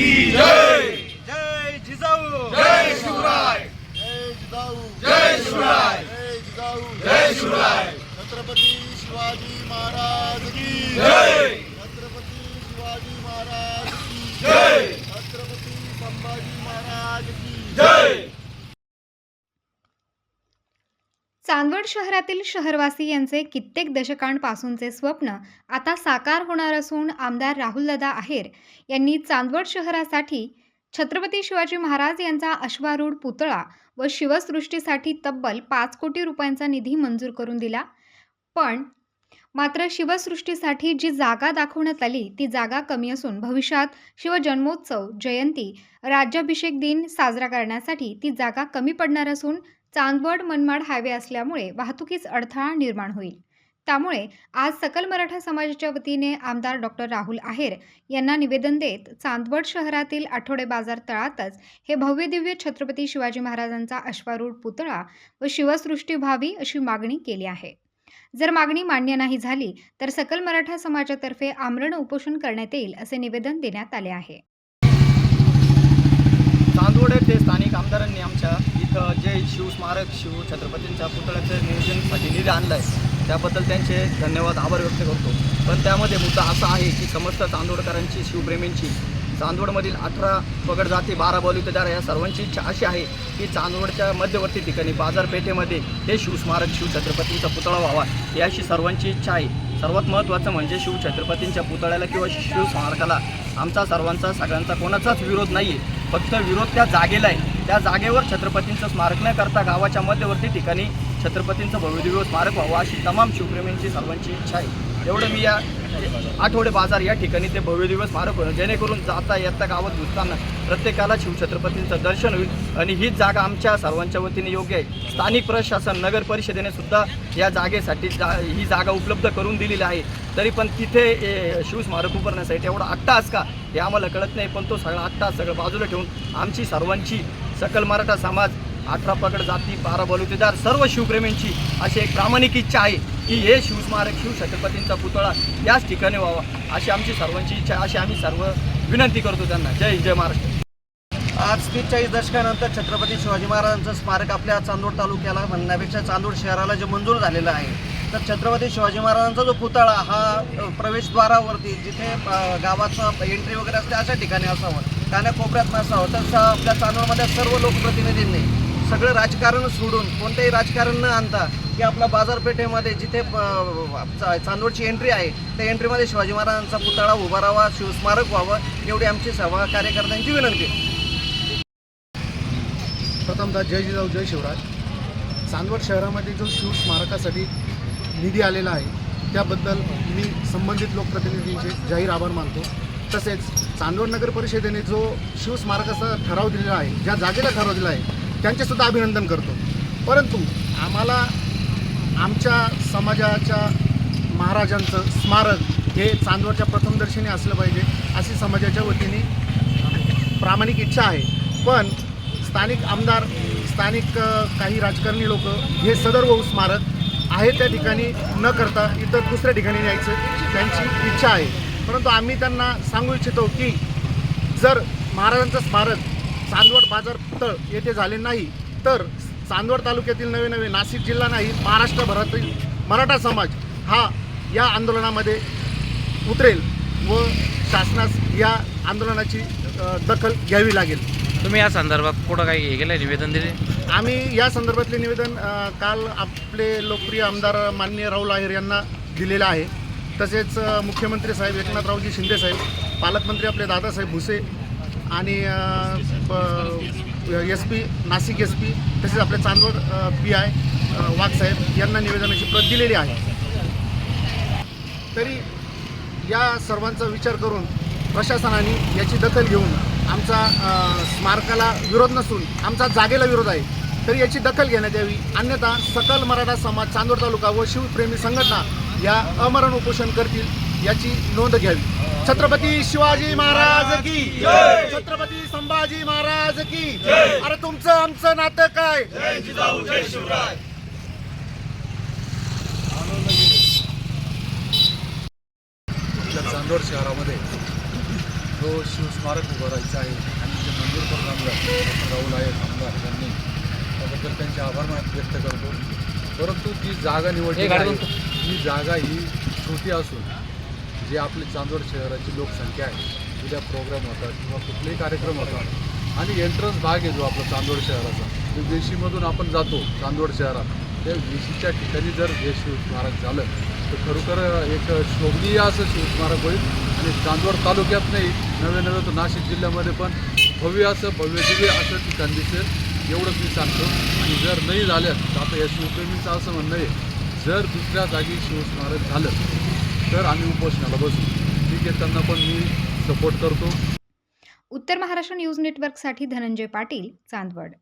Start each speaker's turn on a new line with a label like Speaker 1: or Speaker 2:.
Speaker 1: की जय।
Speaker 2: जय जिजाऊ।
Speaker 1: जय शिवराय।
Speaker 2: जय जिजाऊ।
Speaker 1: जय शिवराय।
Speaker 2: जय जिजाऊ।
Speaker 1: जय शिवराय।
Speaker 2: छत्रपती शिवाजी महाराज की
Speaker 1: जय।
Speaker 2: छत्रपती शिवाजी महाराज की
Speaker 1: जय।
Speaker 2: छत्रपती संभाजी महाराज की
Speaker 1: जय।
Speaker 3: चांदवड शहरातील शहरवासी यांचे कित्येक दशकांपासूनचे स्वप्न आता साकार होणार असून आमदार राहुलदादा आहेर यांनी चांदवड शहरासाठी छत्रपती शिवाजी महाराज यांचा अश्वारूढ पुतळा व शिवसृष्टीसाठी तब्बल पाच कोटी रुपयांचा निधी मंजूर करून दिला. पण मात्र शिवसृष्टीसाठी जी जागा दाखवण्यात आली ती जागा कमी असून भविष्यात शिवजन्मोत्सव जयंती राज्याभिषेक दिन साजरा करण्यासाठी ती जागा कमी पडणार असून चांदवड मनमाड हायवे असल्यामुळे वाहतुकीस अडथळा निर्माण होईल. त्यामुळे आज सकल मराठा समाजाच्या वतीने आमदार डॉक्टर राहुल आहेर यांना निवेदन देत चांदवड शहरातील आठवडे बाजार तळातच हे भव्यदिव्य छत्रपती शिवाजी महाराजांचा अश्वारूढ पुतळा व शिवसृष्टी व्हावी अशी मागणी केली आहे. जर मागणी मान्य नाही झाली तर सकल मराठा समाजातर्फे आमरण उपोषण करण्यात येईल असे निवेदन देण्यात आले आहे
Speaker 4: चांदवड येथे स्थानिक आमदारांनी आमच्या इथं जय शिवस्मारक शिव छत्रपतींच्या पुतळ्याचं नियोजनसाठी निधी आणलं आहे त्याबद्दल त्यांचे धन्यवाद आभार व्यक्त करतो. पण त्यामध्ये मुद्दा असा आहे की समस्त चांदोडकरांची शिवप्रेमींची चांदवडमधील अठरा पगड जाती बारा बलुतेदार या सर्वांची इच्छा अशी आहे की चांदवडच्या मध्यवर्ती ठिकाणी बाजारपेठेमध्ये हे शिवस्मारक शिव छत्रपतींचा पुतळा व्हावा ही अशी सर्वांची इच्छा आहे. सर्वात महत्त्वाचं म्हणजे शिवछत्रपतींच्या पुतळ्याला किंवा शिवस्मारकाला आमचा सर्वांचा सगळ्यांचा कोणाचाच विरोध नाही आहे फक्त विरोध त्या जागेला आहे. त्या जागेवर छत्रपतींचं स्मारक न करता गावाच्या मध्यवर्ती ठिकाणी छत्रपतींचं भव्यदिव्य स्मारक व्हावं अशी तमाम शिवप्रेमींची सर्वांची इच्छा आहे. एवढं मी या आठवडे बाजार या ठिकाणी ते भव्यदिव्य स्मारक होईल जेणेकरून जाता येता गावात घुसताना प्रत्येकाला शिवछत्रपतींचं दर्शन होईल आणि हीच जागा आमच्या सर्वांच्या वतीने योग्य आहे. स्थानिक प्रशासन नगर परिषदेने सुद्धा या जागेसाठी जा ही जागा उपलब्ध करून दिलेली आहे. तरी पण तिथे ए, शिवस्मारक उभारण्यासाठी एवढा अट्टास का? हे आम्हाला कळत नाही पण तो सगळा अट्टास सगळं बाजूला ठेवून आमची सर्वांची सकल मराठा समाज अठरा पगड जाती बारा बलुतेदार सर्व शिवप्रेमींची अशी एक प्रामाणिक इच्छा आहे की हे शिवस्मारक शिव छत्रपतींचा पुतळा याच ठिकाणी व्हावा अशी आमची सर्वांची इच्छा अशी आम्ही सर्व विनंती करतो त्यांना. जय जय महाराष्ट्र.
Speaker 2: आज तेचाळीस दशकानंतर छत्रपती शिवाजी महाराजांचं स्मारक आपल्या चांदूर तालुक्याला म्हणण्यापेक्षा चांदोड शहराला जे मंजूर झालेलं आहे. तर छत्रपती शिवाजी महाराजांचा जो पुतळा हा प्रवेशद्वारावरती जिथे गावाचं एंट्री वगैरे असते अशा ठिकाणी असावं. कानाकोपऱ्यात नसावं तर आपल्या चांदूरमध्ये सर्व लोकप्रतिनिधींनी सगळं राजकारण सोडून कोणतंही राजकारण न आणता की आपल्या बाजारपेठेमध्ये जिथे अ, चांदोडची एंट्री आहे त्या एंट्रीमध्ये शिवाजी महाराजांचा पुतळा उभा राहावा शिवस्मारक व्हावं एवढी आमची सभा कार्यकर्त्यांची विनंती.
Speaker 5: प्रथमतः जय जिजाऊ जय शिवराज. चांदवड शहरामध्ये जो शिवस्मारकासाठी निधी आलेला आहे. त्याबद्दल मी संबंधित लोकप्रतिनिधींचे जाहीर आभार मानतो. तसेच चांदवड नगर परिषदेने जो शिवस्मारकाचा ठराव दिलेला आहे ज्या जागेला ठराव दिला आहे त्यांचेसुद्धा अभिनंदन करतो. परंतु आम्हाला आमच्या समाजाच्या महाराजांचं स्मारक हे चांदवडच्या प्रथमदर्शनी असलं पाहिजे अशी समाजाच्या वतीने प्रामाणिक इच्छा आहे. पण स्थानिक आमदार स्थानिक काही राजकारणी लोक हे सदर्भ स्मारक आहे त्या ठिकाणी न करता इतर दुसऱ्या ठिकाणी न्यायचं त्यांची इच्छा आहे. परंतु आम्ही त्यांना सांगू इच्छितो की जर महाराजांचं स्मारक चांदवड बाजार तळ येथे झाले नाही तर चांदवड तालुक्यातील नवे नवे नाशिक जिल्हा नाही महाराष्ट्रभरातील मराठा समाज हा या आंदोलनामध्ये उतरेल व शासनास या आंदोलनाची दखल घ्यावी लागेल.
Speaker 6: तुम्ही या संदर्भात कुठं काही हे केलं निवेदन दिले?
Speaker 5: आम्ही या संदर्भातले निवेदन काल आपले लोकप्रिय आमदार माननीय राहुल आहेर यांना दिलेलं आहे. तसेच मुख्यमंत्री साहेब एकनाथरावजी शिंदे साहेब पालकमंत्री आपले दादासाहेब भुसे आणि S P Nashik S P तसेच आपले चांदवड पी आय वाघसाहेब यांना निवेदनाची प्रत दिलेली आहे. तरी या सर्वांचा विचार करून प्रशासनाने याची दखल घेऊन आमचा स्मारकाला विरोध नसून आमचा जागेला विरोध आहे. तर याची दखल घेण्यात यावी. अन्यथा सकल मराठा समाज चांदोड तालुका व शिवप्रेमी संघटना या अमरण उपोषण करतील याची नोंद घ्यावी. छत्रपती शिवाजी महाराज की छत्रपती संभाजी महाराज की अरे तुमचं आमचं नातं काय?
Speaker 1: जय
Speaker 7: शहरामध्ये जो शिवस्मारक उभारायचा आहे आणि जे मंदिर करून राहुल आहे आमदार यांनी त्याबद्दल त्यांचे आभार व्यक्त करतो. परंतु जी जागा निवडली
Speaker 6: हे
Speaker 7: ही जागा ही छोटी असून जे आपली चांदवड शहराची लोकसंख्या आहे उद्या प्रोग्राम होतात किंवा कुठलेही कार्यक्रम होतात आणि एंट्रन्स भाग आहे जो आपला चांदवड शहराचा जो वेशीमधून आपण जातो चांदवड शहरात. त्या वेशीच्या ठिकाणी जर हे शिवस्मारक झालं तर खरोखर एक शोभनीय असं शिवस्मारक होईल. आणि चांदवड तालुक्यात नाही नवे नवे तर नाशिक जिल्ह्यामध्ये पण भव्य असं भव्य दिव्य असं ठिकाण दिसेल. एवढंच मी सांगतो. आणि जर नाही झालं तर आता या शिवप्रेमींचं असं म्हणणं आहे जर दुसऱ्या जागी शिवस्मारक झालं तर आम्ही उपोषणाला बसू. ठीक आहे त्यांना पण मी सपोर्ट करतो.
Speaker 3: उत्तर महाराष्ट्र न्यूज नेटवर्कसाठी धनंजय पाटील चांदवड.